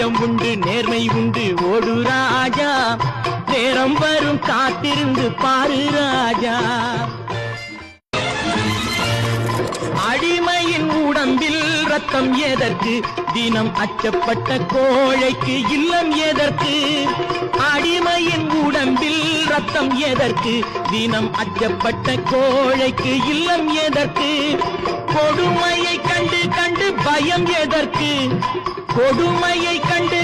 நியாயம் உண்டு நேர்மை உண்டு ஓடு ராஜா. நேரம் வரும் காத்திருந்து பாரு ராஜா. அடிமையின் உடம்பில் ரத்தம் எதற்கு? தினம் அச்சப்பட்ட கோழைக்கு இல்லம் எதற்கு? உடம்பில் எதற்கு? தினம் அச்சப்பட்ட கோழைக்கு இல்லம் எதற்கு? கொடுமையை கண்டு கண்டு பயம் எதற்கு? கொடுமையை கண்டு